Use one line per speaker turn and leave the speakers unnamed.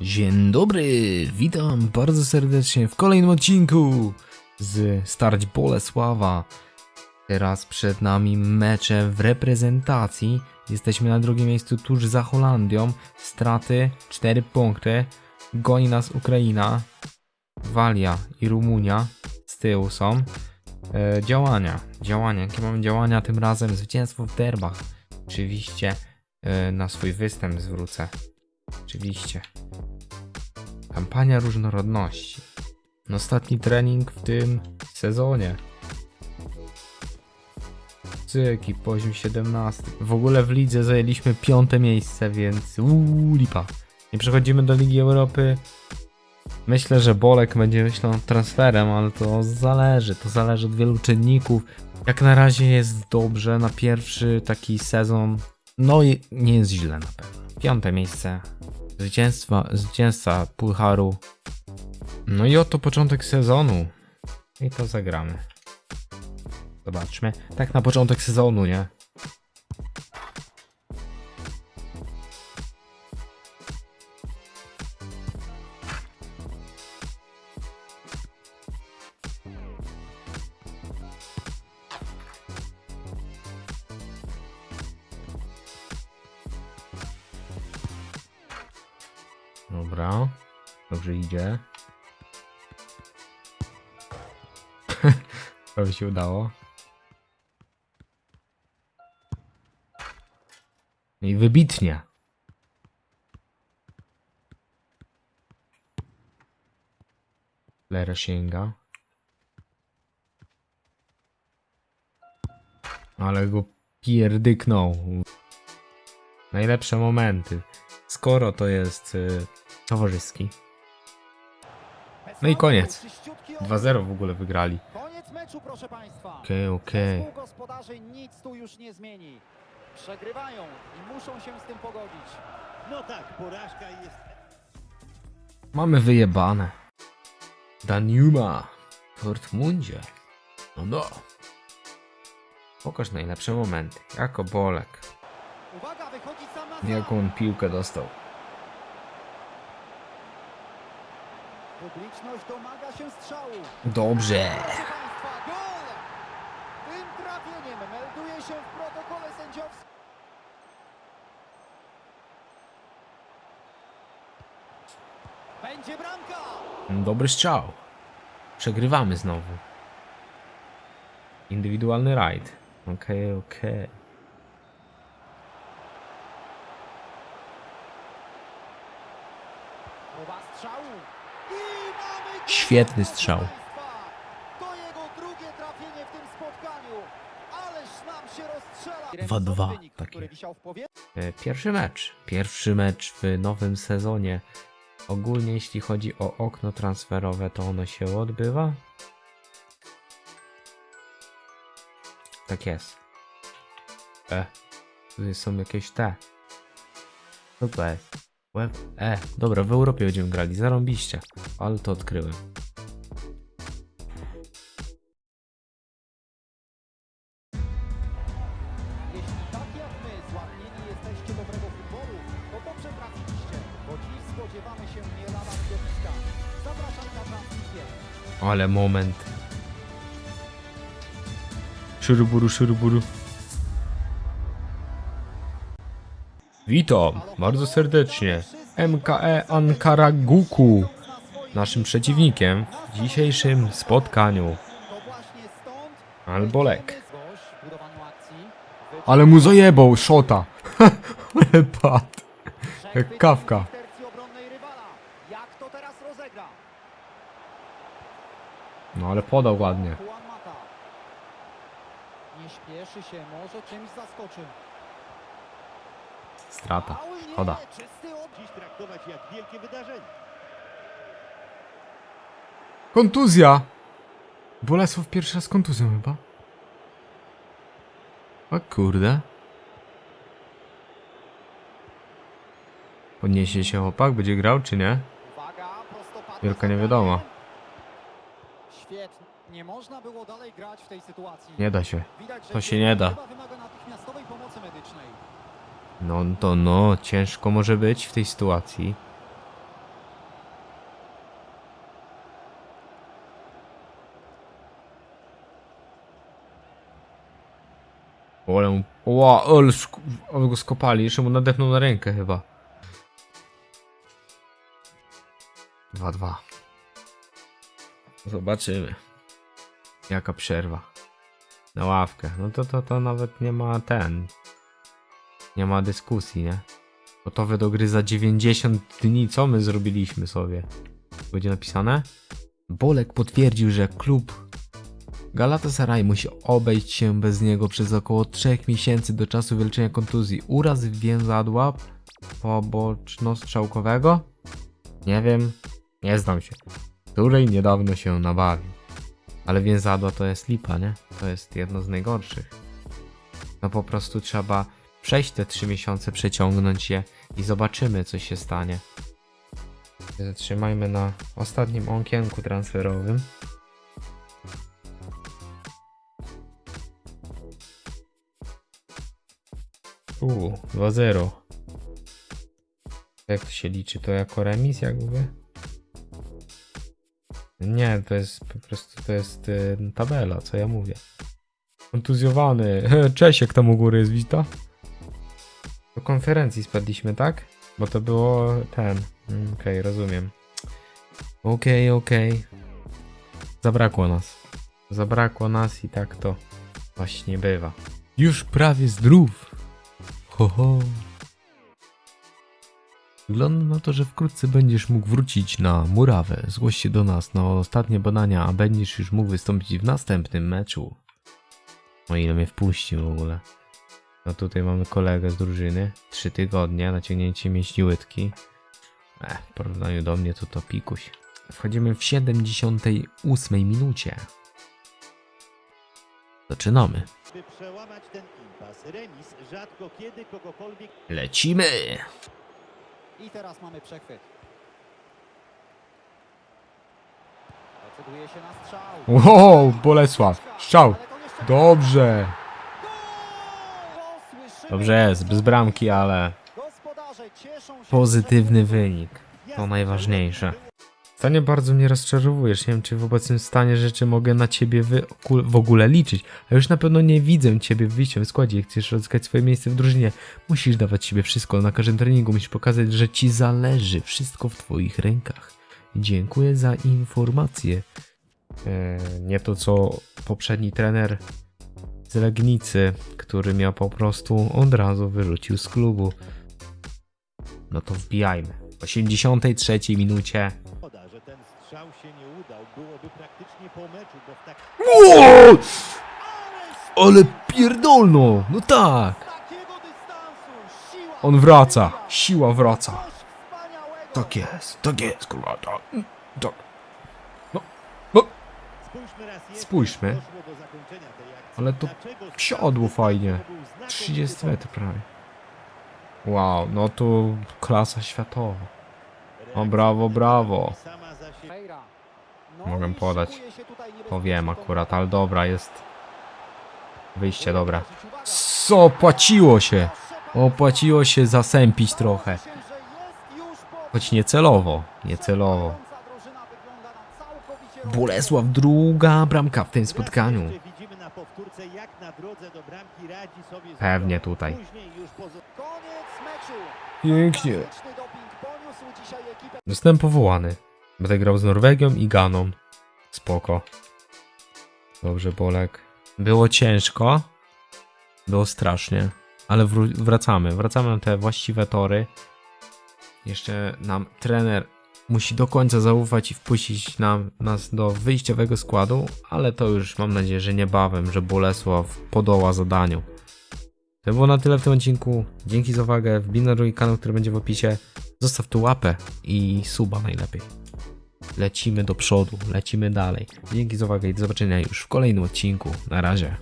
Dzień dobry, witam bardzo serdecznie w kolejnym odcinku z Starć Bolesława. Teraz przed nami mecze w reprezentacji. Jesteśmy na drugim miejscu tuż za Holandią. Straty 4 punkty. Goni nas Ukraina, Walia i Rumunia z tyłu są. E, działania, działania, jakie mamy działania tym razem? Zwycięstwo w derbach. Oczywiście e, na swój występ zwrócę. Oczywiście. Kampania różnorodności. No, Ostatni trening w tym sezonie. Cyki, poziom 17. W ogóle w lidze zajęliśmy piąte miejsce, więc uuu, lipa. Nie przechodzimy do Ligi Europy. Myślę, że Bolek będzie myślał nad transferem, ale to zależy. To zależy od wielu czynników. Jak na razie jest dobrze na pierwszy taki sezon. No i nie jest źle na pewno. Piąte miejsce Zwycięstwa, zwycięzca Pucharu. No i oto początek sezonu. I to zagramy. Zobaczmy. Tak na początek sezonu, nie? Dobra. Dobrze idzie. Prawie się udało. I wybitnie. Lera sięga. Ale go pierdyknął. Najlepsze momenty. Skoro to jest y, towarzyski. No i koniec. 2-0 w ogóle wygrali.
Koniec meczu, proszę Państwa.
Okej, okej.
Zespół gospodarzy nic tu już nie zmieni. Przegrywają i muszą się z tym pogodzić.
No tak, porażka jest.
Mamy wyjebane. Daniuma. W Dortmundzie. No no. Pokaż najlepsze momenty. Jako Bolek. Jaką on piłkę dostał.
Publiczność domaga się strzału.
Dobrze.
Tym trafieniem melduje się w protokole sędziowskim. Będzie bramka!
Dobry strzał. Przegrywamy znowu. Indywidualny rajd. Okej, okej.
Próba strzału. I mamy gol!
Świetny strzał.
Proszę Państwa, To jego drugie trafienie w tym spotkaniu. Ależ nam się rozstrzela.
2-2
Wynik,
takie. E, Pierwszy mecz. Pierwszy mecz w nowym sezonie. Ogólnie jeśli chodzi o okno transferowe, to ono się odbywa. Tak jest. E. Tutaj są jakieś te. Co to jest? Web. E. Dobra, w Europie będziemy grali. Zarąbiście. Ale to odkryłem.
Jeśli tak jak my złapnieni jesteście dobrego futbolu, to dobrze trafiliście, bo dziś spodziewamy się nie lada widowiska. Zapraszam na transmisję.
Ale moment. Szuruburu, szuruburu. Witam bardzo serdecznie. MKE Ankaraguku, naszym przeciwnikiem w dzisiejszym spotkaniu.
Budowaniu akcji.
Ale mu zajebał szota. Ale padł. Jak kawka. No ale podał ładnie.
Nie śpieszy się, może czymś zaskoczy.
Strata. Szkoda. Kontuzja! Bolesław pierwszy raz z kontuzją chyba. O kurde. Podniesie się chłopak, będzie grał czy nie? Wielka nie wiadomo.
Nie można było dalej grać w tej sytuacji.
Nie da się. To się nie da. No to no, ciężko może być w tej sytuacji. Ole, ła, ole, ole go skopali, jeszcze mu nadepnął na rękę chyba. 2-2. Zobaczymy. Jaka przerwa. Na ławkę. No to, to, to nawet nie ma ten. Nie ma dyskusji, nie? Gotowy do gry za 90 dni. Co my zrobiliśmy sobie? Będzie napisane? Bolek potwierdził, że klub Galatasaray musi obejść się bez niego przez około 3 miesięcy do czasu wyleczenia kontuzji. Uraz więzadła poboczno-strzałkowego? Nie wiem, nie znam się. Której niedawno się nabawił. Ale więzadła to jest lipa, nie? To jest jedno z najgorszych. No po prostu trzeba przejść te 3 miesiące, przeciągnąć je i zobaczymy co się stanie. Zatrzymajmy na ostatnim okienku transferowym. Uuu, 2-0. Jak to się liczy? To jako remis jakby? Nie, to jest po prostu, to jest y, tabela, co ja mówię. Kontuzjowany. Czesiek tam u góry jest, wita. Do konferencji spadliśmy, tak? Bo to było ten. Mm, Okej, rozumiem. Okej, okej. Zabrakło nas. Zabrakło nas i tak to właśnie bywa. Już prawie zdrów. Ho, ho. Wygląda na to, że wkrótce będziesz mógł wrócić na murawę. Zgłoś się do nas na ostatnie badania, a będziesz już mógł wystąpić w następnym meczu. O ile mnie wpuści w ogóle. No tutaj mamy kolegę z drużyny. Trzy tygodnie, naciągnięcie mięśni łydki. Eh, w porównaniu do mnie to to pikuś. Wchodzimy w 78 minucie. Zaczynamy.
By przełamać ten impas, remis rzadko kiedy kogokolwiek
Lecimy!
I teraz mamy przechwyt. Decyduje się na strzał.
Wow, Bolesław. Strzał. Dobrze. Dobrze jest, bez bramki, ale
Gospodarze cieszą się,
pozytywny wynik. To najważniejsze. Stanie bardzo mnie rozczarowujesz. Nie wiem, czy w obecnym stanie rzeczy mogę na ciebie w ogóle liczyć. A już na pewno nie widzę ciebie w wyjściowym składzie. Jak chcesz odzyskać swoje miejsce w drużynie, musisz dawać siebie wszystko. Na każdym treningu musisz pokazać, że ci zależy. Wszystko w twoich rękach. Dziękuję za informację. Eee, nie to, co poprzedni trener z Legnicy, który miał po prostu od razu wyrzucił z klubu. No to wbijajmy. W 83 minucie.
Tak
Wow! Ale pierdolno! No tak! On wraca. Siła wraca. Tak jest, tak jest, kurwa, tak. tak.
Spójrzmy raz jeszcze,
Spójrzmy.
jak doszło do zakończenia tej akcji.
Ale to siodło fajnie.
to był znakomity
30 metrów prawie. Wow, no to klasa światowa. O, brawo, brawo.
No
Mogę podać. To wiem akurat, ale dobra, jest wyjście dobre.
Uwaga.
Co, opłaciło się. Opłaciło się zasępić trochę. Choć niecelowo, niecelowo.
Drużyna wygląda na całkowicie
Bolesław, druga bramka w tym spotkaniu. Pewnie tutaj. Pięknie. Zostałem powołany. Będę grał z Norwegią i Ganą. Spoko. Dobrze, Bolek. Było ciężko. Było strasznie. Ale wracamy. Wracamy na te właściwe tory. Jeszcze nam trener musi do końca zaufać i wpuścić nam, nas do wyjściowego składu, ale to już mam nadzieję, że niebawem, że Bolesław podoła zadaniu. To było na tyle w tym odcinku. Dzięki za uwagę. Wbij na drugi kanał, który będzie w opisie. Zostaw tu łapę i suba najlepiej. Lecimy do przodu, lecimy dalej. Dzięki za uwagę i do zobaczenia już w kolejnym odcinku. Na razie.